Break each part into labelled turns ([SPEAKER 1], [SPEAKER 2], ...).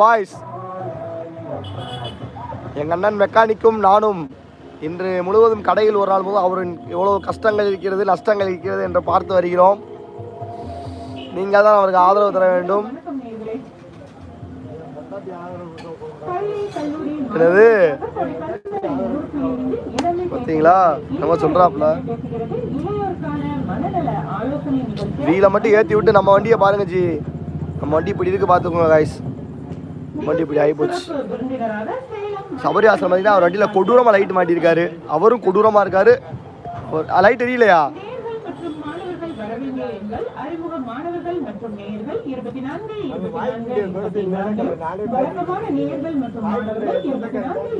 [SPEAKER 1] Boys. எங்கள் அண்ணன் மெக்கானிக்கும் நானும் இன்று முழுவதும் கடையில் ஒரு நாள் போது அவரின் எவ்வளோ கஷ்டங்கள் இருக்கிறது நஷ்டங்கள் இருக்கிறது என்று பார்த்து வருகிறோம். நீங்கள் தான் அவருக்கு ஆதரவு தர வேண்டும். என்னது? பார்த்தீங்களா? நம்ம சொல்கிறாப்புல வீலை மட்டும் ஏற்றி விட்டு நம்ம வண்டியை பாருங்க ஜி. நம்ம வண்டி இப்படி இருக்கு பார்த்துக்கோங்க காய்ஸ் வண்டி இப்படி ஆகி போச்சு சபரி ஆசிரம் பார்த்தீங்கன்னா அவர் வண்டியில் கொடூரமாக லைட் மாட்டியிருக்காரு. அவரும் கொடூரமாக இருக்காரு. லைட் எரியலையா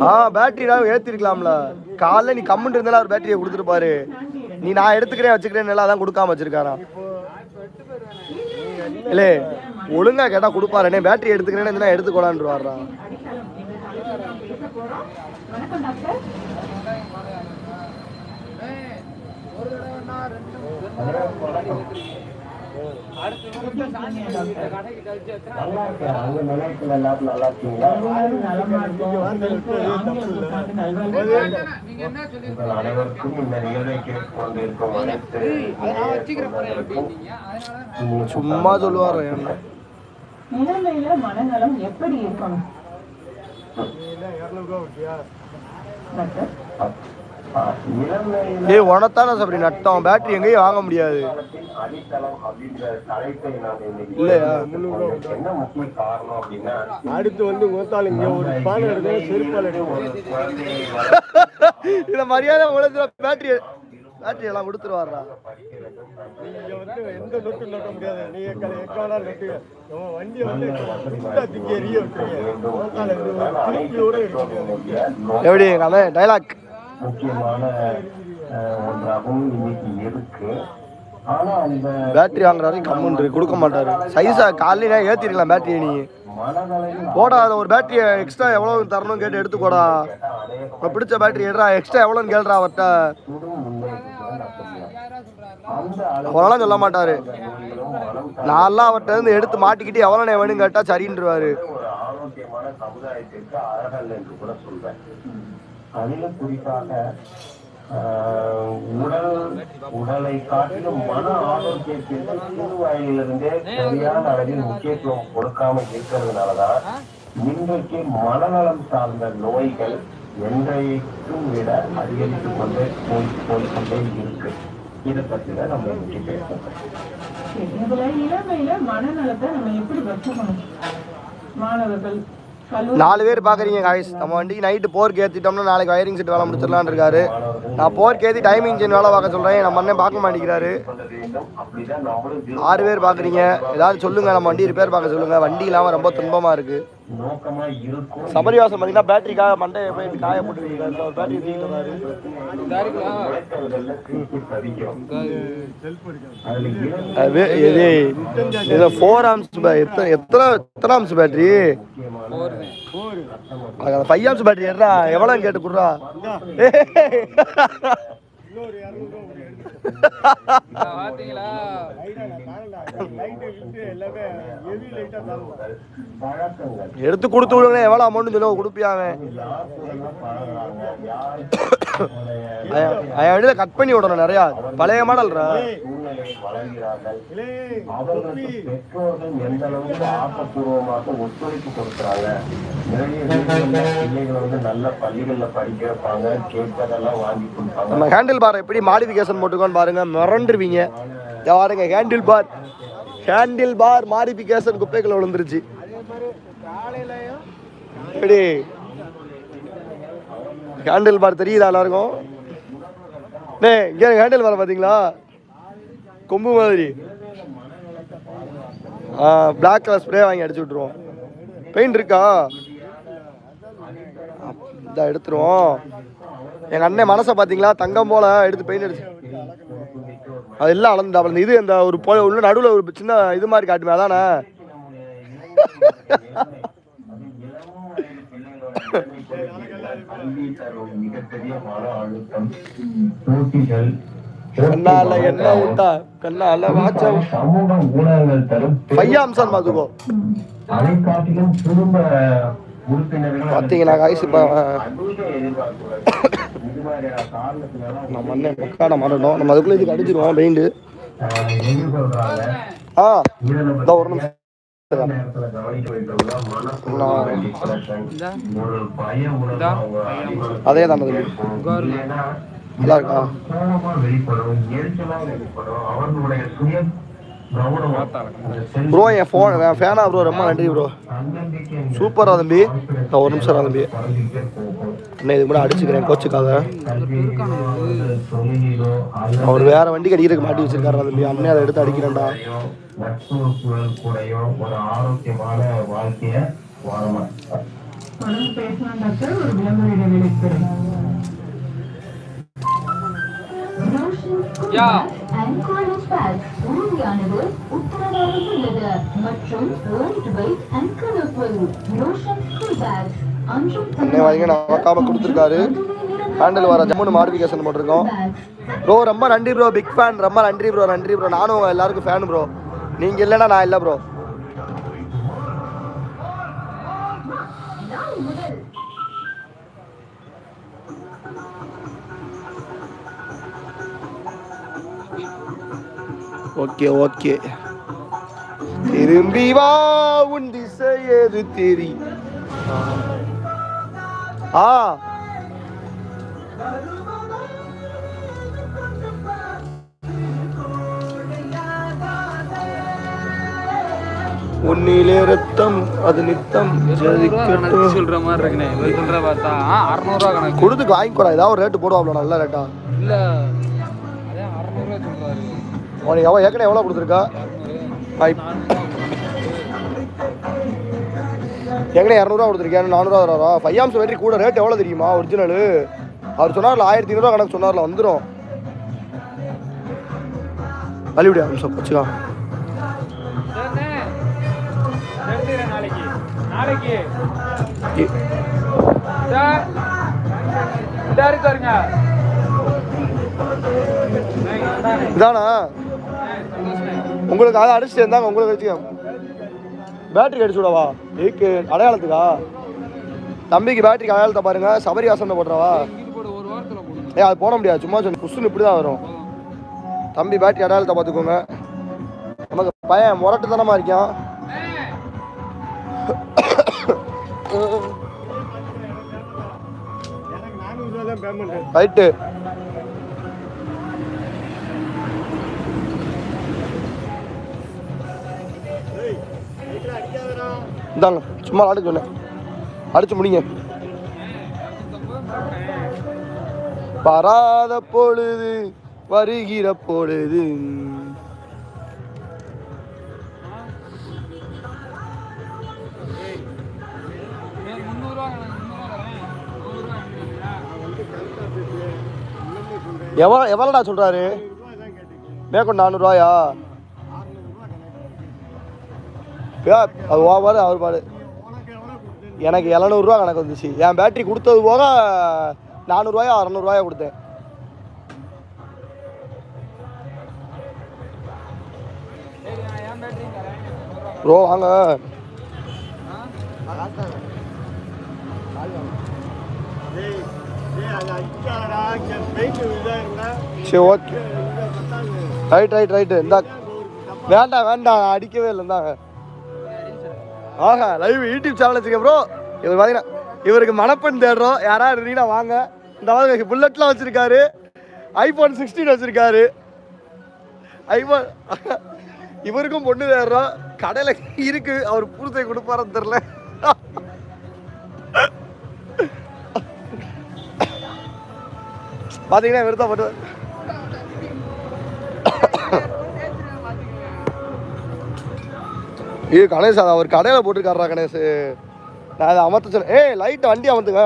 [SPEAKER 1] ஆ பேட்டரிலாம் ஏற்றிருக்கலாம்ல காலைல நீ கம்முன்னு இருந்தாலும் அவர் பேட்டரியை கொடுத்துருப்பாரு. நீ நான் எடுத்துக்கிறேன் வச்சுக்கிறேன் எல்லாம் அதான் கொடுக்காம வச்சிருக்காராம். இல்லே ஒழுங்கா கேட்டா கொடுப்பாருனே பேட்டரி எடுத்துக்கிறேன்னு எடுத்துக்கொடான்னு வர்றா சும்மா சொல்லுவாரு
[SPEAKER 2] இளமையில மனநலம் எப்படி இருக்கணும்?
[SPEAKER 1] ஏய் உனத்தான அப்படி நட்டம். பேட்டரி எங்கேயும் வாங்க முடியாது. இல்லையா?
[SPEAKER 3] அடுத்து வந்து மூத்தாள் இங்க ஒரு பானை எடுக்கணும் செருப்பால்
[SPEAKER 4] வளர்த்து
[SPEAKER 1] இத மரியாதை உலகத்துல பேட்டரி பேட்டரி எல்லாம் கொடுத்துருவாரா
[SPEAKER 3] நீங்க வந்து எந்த நொட்டு நொட்ட முடியாது. நீ எக்கான நொட்டு உன் வண்டியை வந்து சுத்தா திங்க எரிய விட்டுருங்க மூத்தாள் வந்து ஒரு திருப்பியோட எடுக்க முடியாது
[SPEAKER 1] எப்படி அண்ணன் டைலாக்
[SPEAKER 4] முக்கியமான அஹ், ஒன்றாகவும் இன்னைக்கு இருக்கு. ஆனா அந்த
[SPEAKER 1] பேட்டரி வாங்குற வரைக்கும் கம்முன்று கொடுக்க மாட்டாரு. சைஸா காலையில ஏத்திருக்கலாம் பேட்டரியை நீ.
[SPEAKER 4] மனதளவில்
[SPEAKER 1] போடாத ஒரு பேட்டரியை எக்ஸ்ட்ரா எவ்வளவு தரணும் கேட்டு எடுத்துக்கோடா. உனக்கு பிடிச்ச பேட்டரி எடுறா எக்ஸ்ட்ரா எவ்வளோன்னு கேளுடா அவர்கிட்ட அவரெல்லாம் சொல்ல மாட்டாரு. நான்லாம் அவர்கிட்ட இருந்து எடுத்து மாட்டிக்கிட்டு எவ்வளோ வேணும்னு கேட்டா சரின்றுவாரு.
[SPEAKER 4] உடல் உடலை காட்டிலும் மன ஆரோக்கியத்திற்கு சிறு வயதிலிருந்தே சரியான அளவில் முக்கியத்துவம் கொடுக்காம இருக்கிறதுனாலதான் இன்றைக்கு மனநலம் சார்ந்த நோய்கள் என்றைக்கும் விட அதிகரித்து கொண்டே போய் போய்கொண்டே இருக்கு. இதை பத்தி தான் நம்ம இன்னைக்கு
[SPEAKER 2] இதுல இளமையில மனநலத்தை நம்ம எப்படி வச்சுக்கணும்? மாணவர்கள்
[SPEAKER 1] நாலு பேர் பாக்குறீங்க காய்ஸ் நம்ம வண்டிக்கு நைட்டு போர்க்கு ஏத்திட்டோம்னா நாளைக்கு வயரிங் செட் வேலை முடிச்சிடலான்னு இருக்காரு. நான் போர்க்கு ஏத்தி டைமிங் இன்ஜின் வேலை பார்க்க சொல்றேன். நம்ம அண்ணன் பார்க்க மாட்டேங்கிறாரு. ஆறு பேர் பாக்குறீங்க ஏதாவது சொல்லுங்க நம்ம வண்டி ரிப்பேர் பார்க்க சொல்லுங்க. வண்டி இல்லாம ரொம்ப துன்பமா இருக்கு.
[SPEAKER 4] நோக்கமா இருக்கும்
[SPEAKER 1] சபரிவாசம் பார்த்தீங்கன்னா பேட்டரிக்காக மண்டையை போய் காய போட்டு ஒரு பேட்டரி இது இது ஃபோர் ஆம்ஸ் எத்தனை எத்தனை எத்தனை ஆம்ஸ் பேட்டரி அது ஃபைவ் ஆம்ஸ் பேட்டரி எடுறா எவ்வளோன்னு கேட்டு குடுறா.
[SPEAKER 3] எடுத்து
[SPEAKER 1] கொடுத்து விடுங்க எவ்வளோ அமௌண்ட் சொல்லுவோம் கொடுப்பியாவே அவன்? கட் பண்ணி விடணும் நிறையா. பழைய மாடல்ரா
[SPEAKER 4] சூழ்நிலையில் வளர்கிறார்கள்
[SPEAKER 3] இலே
[SPEAKER 4] அவர்களுக்கு பெற்றோர்கள் எந்த அளவுக்கு ஆக்கப்பூர்வமாக ஒத்துழைப்பு கொடுக்குறாங்க? நிறைய வீடுகள்ல பிள்ளைகளை வந்து நல்ல பள்ளிகள்ல படிக்க வைப்பாங்க கேட்பதெல்லாம் வாங்கி கொடுப்பாங்க.
[SPEAKER 1] நம்ம ஹேண்டில் பார் எப்படி மாடிஃபிகேஷன் போட்டுக்கோன்னு பாருங்க மிரண்டுருவீங்க. பாருங்க handle bar handle bar modification குப்பைக்குள்ள விழுந்துருச்சு. எப்படி? ஹேண்டில் பார் தெரியுதா எல்லாருக்கும்? டே இங்கே ஹேண்டில் பார் பார்த்தீங்களா கொம்பு மாதிரி. பிளாக் கலர் ஸ்ப்ரே வாங்கி அடிச்சு விட்ருவோம் பெயிண்ட் இருக்கா? இதா எடுத்துருவோம். எங்கள் அண்ணன் மனசை பார்த்தீங்களா? தங்கம் போல எடுத்து பெயிண்ட் அடிச்சு. அது எல்லாம் அளந்து அப்புறம் இது இந்த ஒரு பொ உள்ள நடுவில் ஒரு சின்ன இது மாதிரி காட்டுமே அதானே
[SPEAKER 4] மிகப்பெரிய மன அழுத்தம் போட்டிகள்
[SPEAKER 1] கண்ணால என்ன விட்டா கண்ணால வாச்சா
[SPEAKER 4] சமூக ஊடகங்கள் தரும்
[SPEAKER 1] அம்சம் பாத்துக்கோ
[SPEAKER 4] அதை காட்டிலும் குடும்ப உறுப்பினர்கள்
[SPEAKER 1] இப்ப, நம்ம அண்ணன் பக்கான மாறணும் நம்ம அதுக்குள்ளே இதுக்கு அடிச்சிருவோம் பெயிண்டு ஆ
[SPEAKER 4] இதை
[SPEAKER 1] ஒரு நிமிஷம். அதே தான் நல்லா இருக்கா?
[SPEAKER 4] கோபமா வெளிப்படும் எரிச்சலா வெளிப்படும் அவர்களுடைய சுய கௌரவம். அந்த self-
[SPEAKER 1] ப்ரோ என் ஃபோன் என் ஃபேனா ப்ரோ ரொம்ப நன்றி ப்ரோ
[SPEAKER 4] தன்னம்பிக்கை
[SPEAKER 1] சூப்பரா தம்பி. நான் ஒரு நிமிஷம் தம்பி. அண்ணே இது கூட அடிச்சுக்கிறேன் கோச்சுக்காக அவர் வேற வண்டி அடிக்கிறதுக்கு மாட்டி வச்சிருக்காரு தம்பி. அண்ணே அதை எடுத்து அடிக்கிறேன்டா.
[SPEAKER 4] வாழ்க்கைய வாழலாம்
[SPEAKER 5] உறுதியானது உள்ளது மற்றும் வேர்ல்ட் வைட் ஸ்கூல் அன்றும்
[SPEAKER 1] நான் கொடுத்துருக்காரு. ஹேண்டில் வர ஜம்முன்னு மாடிஃபிகேஷன் போட்டிருக்கோம். ப்ரோ ரொம்ப நன்றி ப்ரோ பிக் ஃபேன் ரொம்ப நன்றி ப்ரோ நன்றி ப்ரோ நானும் உங்க எல்லாருக்கும் ஃபேன் ப்ரோ நீங்கள் இல்லைன்னா நான் இல்லை ப்ரோ ஓகே ஓகே. திரும்பி வா உன் திசை எது தெரி. ஆ. உன்னிலே ரத்தம் அது நித்தம்.
[SPEAKER 6] சொல்ற மாதிரி இருக்குண்ணே. சொல்ற பார்த்தா அறநூறுவா கணக்கு.
[SPEAKER 1] கொடுத்து வாங்கிக்கூடா. ஏதாவது ஒரு ரேட்டு போடுவாப்ல நல்ல ரேட்டா
[SPEAKER 6] இல்ல.
[SPEAKER 1] உனக்கு எவ்வளோ ஏற்கனவே எவ்வளோ கொடுத்துருக்கா? ஏற்கனவே இரநூறுவா கொடுத்துருக்கேன் நானூறுவா தராரா? ஃபைவ் ஆம்ஸ் வெற்றி கூட ரேட் எவ்வளோ தெரியுமா? ஒரிஜினலு அவர் சொன்னார்ல ஆயிரத்தி ஐநூறுவா கணக்கு சொன்னார்ல வந்துடும் அழிவிடியா அம்சம் வச்சுக்கா. இதானா? உங்களுக்கு அதை அடிச்சுட்டு இருந்தாங்க உங்களுக்கு வச்சுக்க. பேட்டரி அடிச்சு விடவா? ஏக்கு அடையாளத்துக்கா? தம்பிக்கு பேட்டரிக்கு அடையாளத்தை பாருங்க சபரி வாசன் போடுறவா ஏ அது போட முடியாது சும்மா சொல்லி புஷ்ஷுன்னு இப்படி தான் வரும். தம்பி பேட்டரி அடையாளத்தை பார்த்துக்கோங்க. நமக்கு பையன் முரட்டுத்தனமா இருக்கான்.
[SPEAKER 3] எனக்கு நானூறு ரூபா தான் பேமெண்ட்
[SPEAKER 1] ரைட்டு இந்தாங்க சும்மா அடிச்சு சொன்னேன் அடிச்சு முடிங்க. வராத பொழுது வருகிற பொழுது. எவ்வளோ எவ்வளோடா சொல்கிறாரு மேற்கொண்டு நானூறுரூவாயா அது ஓவர் அவர் பாடு எனக்கு எழுநூறுவா கணக்கு வந்துச்சு. என் பேட்டரி கொடுத்தது போக நானூறுரூவாயோ அறநூறுவாயோ கொடுத்தேன். ப்ரோ வாங்க. சரி ஓகே ரைட் ரைட் ரைட்டு இந்தா வேண்டாம் வேண்டாம் அடிக்கவே இல்லை இந்தாங்க ஆஹா லைவ் யூடியூப் சேனல் வச்சுக்க ப்ரோ இவர் பார்த்தீங்கன்னா இவருக்கு மணப்பெண் தேடுறோம். யாராவது இருந்தீங்கன்னா வாங்க. இந்த மாதிரி புல்லட்லாம் வச்சுருக்காரு. ஐஃபோன் சிக்ஸ்டீன் வச்சுருக்காரு. ஐஃபோன் இவருக்கும் பொண்ணு தேடுறோம். கடையில் இருக்கு. அவர் பூர்த்தை கொடுப்பாரன்னு தெரில பார்த்தீங்கன்னா இவர் தான் பண்ணுவார் ஏ கணேஷ் அது அவர் கடையில் போட்டிருக்காரா கணேஷ். நான் அதை அமர்த்த சொன்னேன் ஏய் லைட் வண்டி அமர்த்துங்க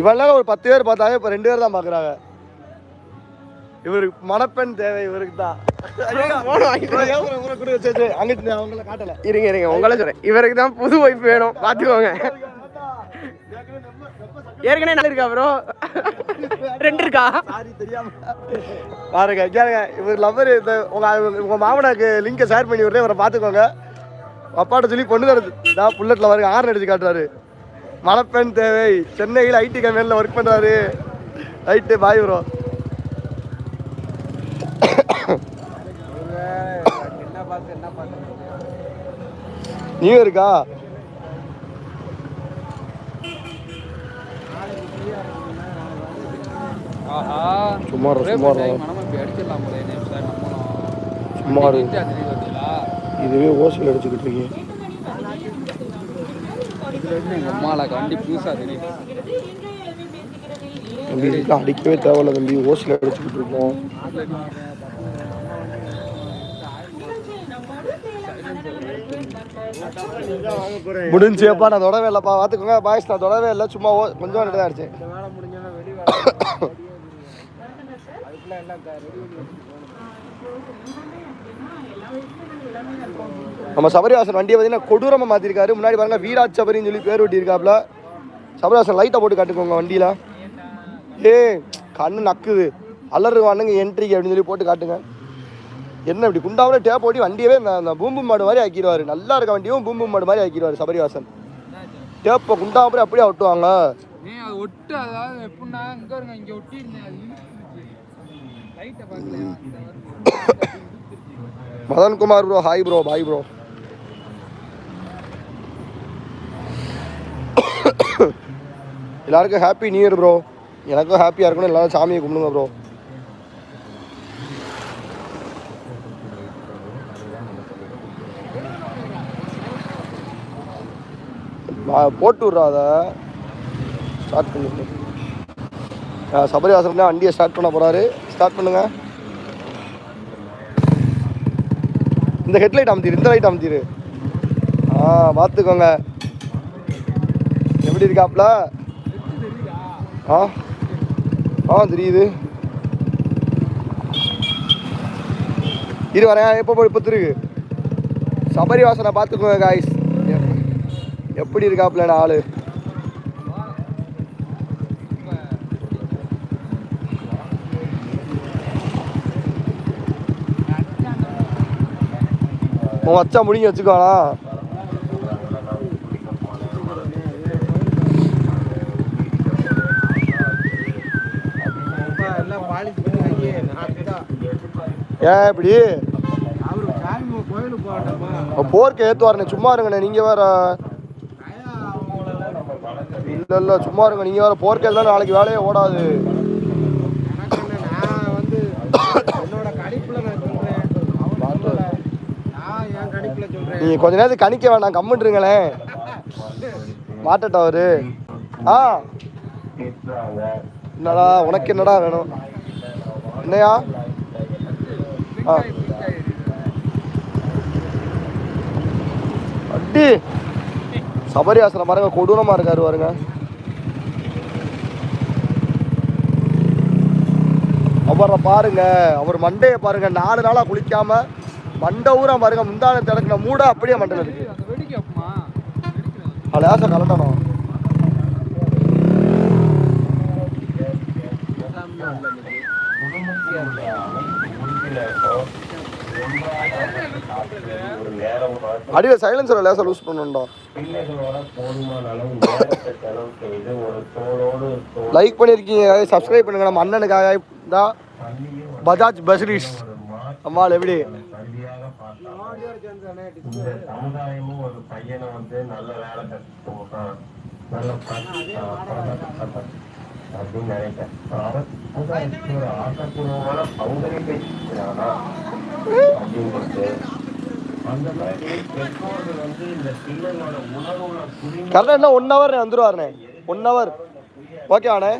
[SPEAKER 1] இவெல்லாம் ஒரு பத்து பேர் பார்த்தாங்க இப்போ ரெண்டு பேர் தான் பார்க்குறாங்க. இவருக்கு மணப்பெண் தேவை இவருக்கு தான். அங்கிட்டு அவங்கள காட்டல.
[SPEAKER 7] இருங்க இருங்க உங்களை சொல்றேன். இவருக்கு தான் புது ஒய்ஃப் வேணும். பாத்துக்கோங்க ஏற்கனவே நல்லா இருக்கா ப்ரோ ரெண்டு இருக்கா?
[SPEAKER 1] தெரியாம பாருங்க கேளுங்க இவர் லவ்வர் இந்த உங்க உங்க மாமனாக்கு லிங்கை ஷேர் பண்ணி விடுறேன் இவரை பார்த்துக்கோங்க. அப்பாட்ட சொல்லி பொண்ணு தரது. நான் புல்லட்ல வருங்க ஆறு அடிச்சு காட்டுறாரு. மணப்பெண் தேவை. சென்னையில் ஐடி கம்பெனியில் ஒர்க் பண்ணுறாரு ரைட்டு பாய் ப்ரோ நியூ இருக்கா
[SPEAKER 6] ஆஹா
[SPEAKER 1] சும்மா இரு,
[SPEAKER 6] ஒரே
[SPEAKER 1] சும்மா இரு.
[SPEAKER 6] டைம் நம்ம இப்படி அடிச்சிடலாம் போல என்ன
[SPEAKER 1] சும்மா
[SPEAKER 6] தெரியுது பார்த்தீங்களா
[SPEAKER 1] இதுவே ஓசில் அடிச்சுக்கிட்டு இருக்கீங்க. தம்பி இதுக்கெல்லாம் அடிக்கவே தேவையில்ல தம்பி. ஓசில் அடிச்சுக்கிட்டு இருக்கோம். முடிஞ்சேப்பா நான் தொடவே இல்லைப்பா. பார்த்துக்கோங்க பாய்ஸ் நான் தொடவே இல்லை. சும்மா ஓ கொஞ்சம் தான் அடிச்சேன்.
[SPEAKER 6] அதுக்குள்ள எல்லாம்
[SPEAKER 1] நம்ம சபரிவாசன் வண்டியை பார்த்தீங்கன்னா கொடூரமாக மாற்றிருக்காரு முன்னாடி பாருங்க வீராஜ் சபரின்னு சொல்லி பேர் ஒட்டியிருக்காப்புல. சபரிவாசன் லைட்டை போட்டு காட்டுக்கோங்க வண்டியில். ஏ கண்ணு நக்குது. அலறுவானுங்க என்ட்ரிக்கு அப்படின்னு சொல்லி போட்டு காட்டுங்க. என்ன இப்படி குண்டாவில் டேப் ஓட்டி வண்டியவே அந்த பூம்பு மாடு மாதிரி ஆக்கிடுவார். நல்லா இருக்க வண்டியும் பூம்பு மாடு மாதிரி ஆக்கிடுவார் சபரிவாசன். டேப்பை குண்டாவில் அப்படியே ஒட்டுவாங்க.
[SPEAKER 6] ஒட்டு அதாவது எப்படின்னா இங்க இருங்க இங்க ஒட்டி இருந்தேன் வருது.
[SPEAKER 1] Madankumar bro hi bro bye bro எல்லாருக்கும் ஹாப்பி நியூ இயர் ப்ரோ எனக்கும் ஹாப்பியாக இருக்கணும் எல்லாரும் சாமியை கும்பிடுங்க ப்ரோ போட்டு விட்றா அதை. ஸ்டார்ட் பண்ணி சபரிவாசன் வண்டியை ஸ்டார்ட் பண்ண போகிறாரு ஸ்டார்ட் பண்ணுங்க. இந்த ஹெட்லைட் அமுத்திரு இந்த லைட் அமுத்திரு. ஆ பார்த்துக்கோங்க. எப்படி இருக்காப்ல ஆ ஆ தெரியுது. இரு வரேன். எப்போ போய் இப்போ திருக்கு சபரி வாசனை பார்த்துக்கோங்க காய்ஸ் எப்படி இருக்காப்ல ஆளு. உன் வச்சா முடிங்க வச்சுக்கோண்ணா
[SPEAKER 3] ஏ
[SPEAKER 1] ஏன் இப்படி?
[SPEAKER 3] அவரு சாமி கோயிலுக்கு
[SPEAKER 1] போர்க்கு ஏற்றுவாருண்ணே சும்மா இருங்கண்ணே. நீங்கள் வேற. இல்லை இல்லை சும்மா இருங்க. நீங்கள் வேற போர்க்கெல்லாம் நாளைக்கு வேலையே ஓடாது
[SPEAKER 3] எனக்கு என்ன, நான் வந்து என்னோட கணிப்புல நான் சொல்றேன் அவன் சொல்லல. நான் என் கணிப்புல சொல்றேன்
[SPEAKER 1] நீங்கள் கொஞ்ச நேரத்துக்கு கணிக்க வேணாம் கம்முன்றுங்களேன் வாட்டர் டவரு. ஆ. என்னடா உனக்கு என்னடா வேணும்? என்னையா? ஆ. சபரி சபரியாசனம் பாருங்க கொடூரமா இருக்காரு பாருங்க. அவரை பாருங்க அவர் மண்டையை பாருங்க நாலு நாளா குளிக்காம மண்டை ஊரா பாருங்க முந்தான திறக்கின மூட அப்படியே மண்டையில் இருக்கு. அலையாச கலட்டணும் அடியில சைலன்சர் லேசா லூஸ் பண்ணணும்டா. லைக் பண்ணியிருக்கீங்க சப்ஸ்கிரைப் பண்ணுங்க நம்ம அண்ணனுக்காக தான் பஜாஜ் பஸ்ரீஸ் அம்மாள் எப்படி?
[SPEAKER 4] இந்த சமுதாயமும் ஒரு பையனை வந்து நல்ல வேலை நல்ல அப்படின்னு நினைக்கிறேன். அவர் சமுதாயத்துக்கு ஒரு ஆக்கப்பூர்வமான பங்களிப்பை செய்கிறானா அப்படின்றது அந்த மாதிரி பெற்றோர்கள் வந்து இந்த பிள்ளைகளோட உணர்வுகளை புரிந்து
[SPEAKER 1] கரெக்டாக என்ன ஒன் ஹவர் வந்துருவாருண்ணே. ஒன் ஹவர் ஓகேவாண்ணே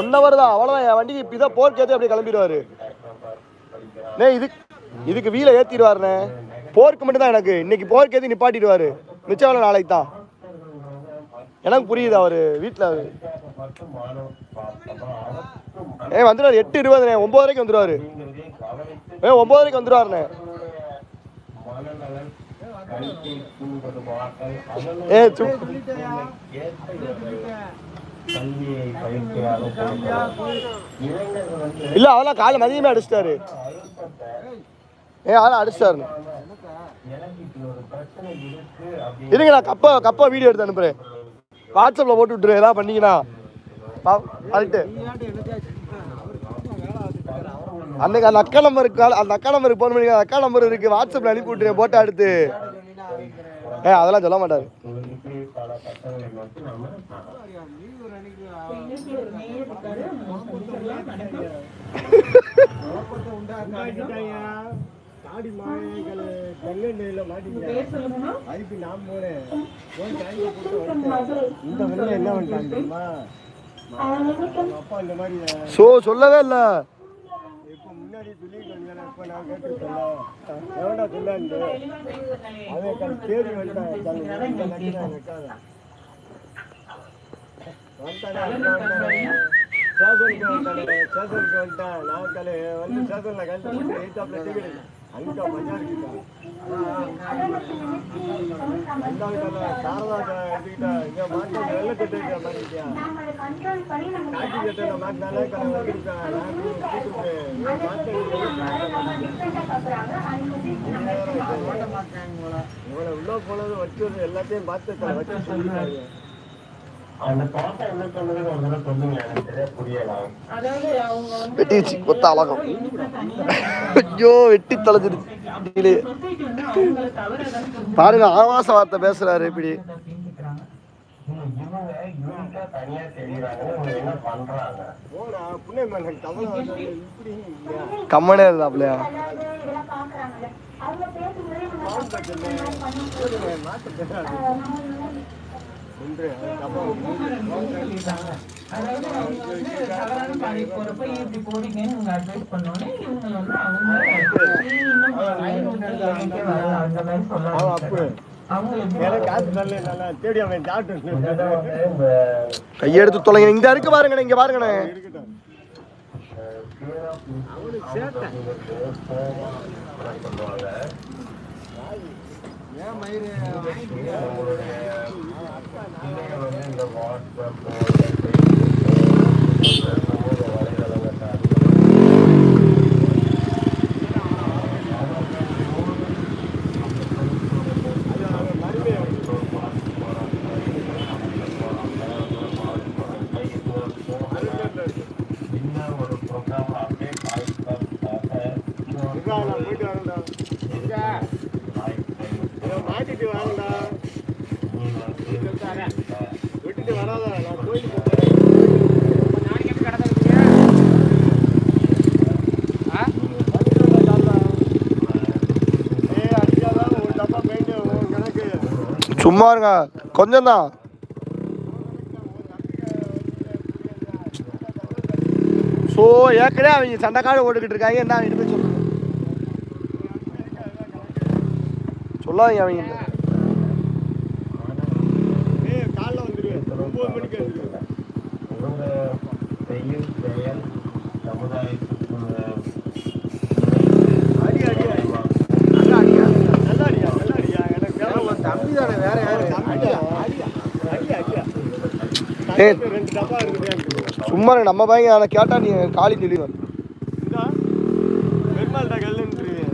[SPEAKER 1] ஒன் ஹவர் தான் அவ்வளோதான் என் வண்டிக்கு இப்போ இதான் போர்க்கு ஏற்றி அப்படியே கிளம்பிடுவாரு. நே இது இதுக்கு வீலை ஏற்றிடுவாருண்ணே போர்க்கு மட்டும் தான் எனக்கு. இன்னைக்கு போர்க்கு ஏற்றி நிப்பாட்டிடுவாரு. மிச்சம் வேலை நாளைக்கு தான். எனக்கு புரியுது அவர் வீட்டில் ஏ வந்துடுவார். எட்டு இருபதுண்ணே. ஒம்பது வரைக்கும் வந்துடுவாரு ஏ ஒம்பது வரைக்கும் வந்துடுவாருண்ணே ஏ இல்ல அதெல்லாம் காலை மதியமே அடிச்சிட்டாரு. ஏ அதெல்லாம் அடிச்சிட்டாரு
[SPEAKER 4] எனக்கு
[SPEAKER 1] இருங்க நான் கப்பா கப்பா வீடியோ எடுத்து அனுப்புறேன். வாட்ஸ்அப்ல போட்டு விட்டுரு ஏதாவது பண்ணீங்கன்னா. அதுட்டு அன்னைக்கு அந்த அக்கா நம்பருக்கு அந்த அக்கா நம்பருக்கு ஃபோன் பண்ணி அக்கா நம்பர் இருக்கு வாட்ஸ்அப்ல அனுப்பி விட்டுருங்க போட்டோ எடுத்து. ஏ அதெல்லாம் சொல்ல மாட்டாரு.
[SPEAKER 4] இப்படி
[SPEAKER 3] தாடி மாயங்கள் மாட்டிக்கிட்டாங்க
[SPEAKER 2] பேர் சொல்லுங்கம்மா.
[SPEAKER 3] அதுக்கு நான் போனேன். இந்த வெளில என்ன பண்ணிட்டாங்க தெரியுமா? அப்பா இந்த மாதிரி
[SPEAKER 1] ஸோ சொல்லவே இல்லை.
[SPEAKER 3] இப்போ முன்னாடி சொல்லியிருக்காங்க இப்போ நான் கேட்டுருக்கேன் எவனா சொல்லாண்டு அவன் தேடி வந்துட்டான் ஸ்டேஷனுக்கு வந்துட்டானே. ஸ்டேஷனுக்கு வந்துட்டான். நான் கலை வந்து ஸ்டேஷனில் கழிச்சு டிக்கெட் அங்கே மஜா இருக்கிட்டான் சாரதா எடுத்துக்கிட்டா இங்கே மாட்டேன் வெள்ளை கட்டு. மாட்டிக்கிட்டியா காட்சி கட்டில மாட்டினாலே கலை உள்ள போனது வச்சு எல்லாத்தையும் பார்த்து வச்சு சொல்லிட்டாங்க.
[SPEAKER 1] வெட்டிச்சு கொத்த அழகம். ஐயோ வெட்டி தொலைஞ்சிருச்சு. பாருங்க ஆபாச வார்த்தை பேசுறாரு இப்படி. கம்மனே இருந்தாப்லையா?
[SPEAKER 3] ஒன்று அப்போ
[SPEAKER 2] அதாவது அவங்க வந்து தவறான பாதை போறப்ப ஏன் இப்படி போறீங்கன்னு அட்வைஸ் பண்ணோன்னே இவங்க வந்து அவங்க இன்னும் ஐநூறு அந்த மாதிரி
[SPEAKER 1] கையெடுத்து தொலைங்க. இங்க இருக்கு பாருங்கண்ணே இங்க பாருங்கண்ணே.
[SPEAKER 3] இருக்கட்டும்
[SPEAKER 4] fear
[SPEAKER 3] Keeping within the law, therefore, that they
[SPEAKER 1] சும்மா இருங்க. கொஞ்சம் தான். ஸோ ஏற்கனவே அவங்க சண்டைக்காடு ஓட்டுக்கிட்டு இருக்காங்க. என்ன அவங்க போய் சொல்லுங்க. சொல்லாதீங்க அவங்க
[SPEAKER 3] ஏய் காலைல வந்துடுவேன் ஒம்பது மணிக்கு வந்துடுவேன்
[SPEAKER 4] இவங்க செய்யும் செயல் சமுதாயத்துக்கு
[SPEAKER 3] அடி அடி அடி நல்லா அடியா நல்லா அடியா நல்லா அடியா எனக்கு தம்பி தானே வேற யாரு தம்பி அடியா அடியா அடியா
[SPEAKER 1] ஏய். சும்மா நம்ம பையன் அதை கேட்டால் நீ காலி சொல்லிடுவேன்
[SPEAKER 3] இந்தா பெருமாள்டா கல்லுன்றியே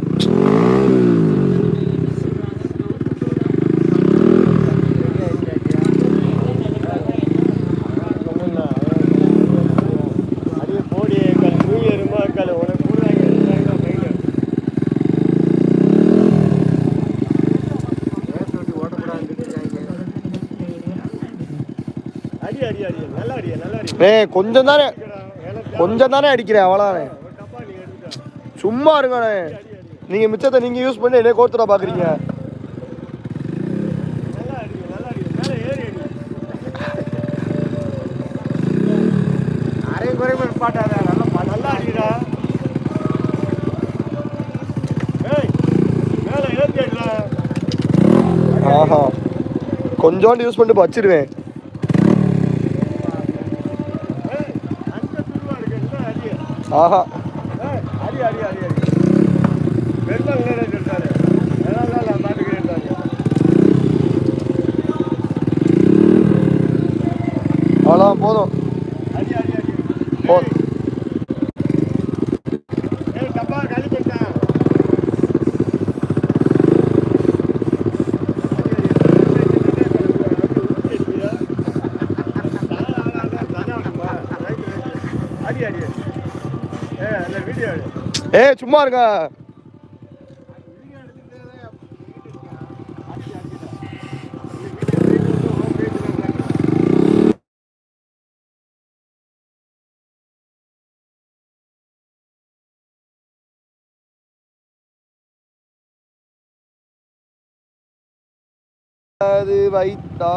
[SPEAKER 3] அடியே போடி கல் நியூ இயர் கல் உனக்கு கூடுவாங்க அடி அடி அடி நல்லா
[SPEAKER 1] ஏ கொஞ்சம் தானே கொஞ்சம் தானே அடிக்கிறேன் அவ்வளோதானே
[SPEAKER 3] எடுத்துட்டா
[SPEAKER 1] சும்மா இருங்கண்ணே. நீங்கள் மிச்சத்தை நீங்கள் யூஸ் பண்ணி என்னைய கோத்துட பார்க்குறீங்க ஆஹா. கொஞ்சோண்டு யூஸ் பண்ணிட்டு வச்சிருவேன். ஆஹா.
[SPEAKER 3] அடி அடி அடி அடி பெருமாள் நேரம் சொல்றாரு அவ்வளோதான் போதும். ஏய் சும்மா இருங்க. அது வைத்தா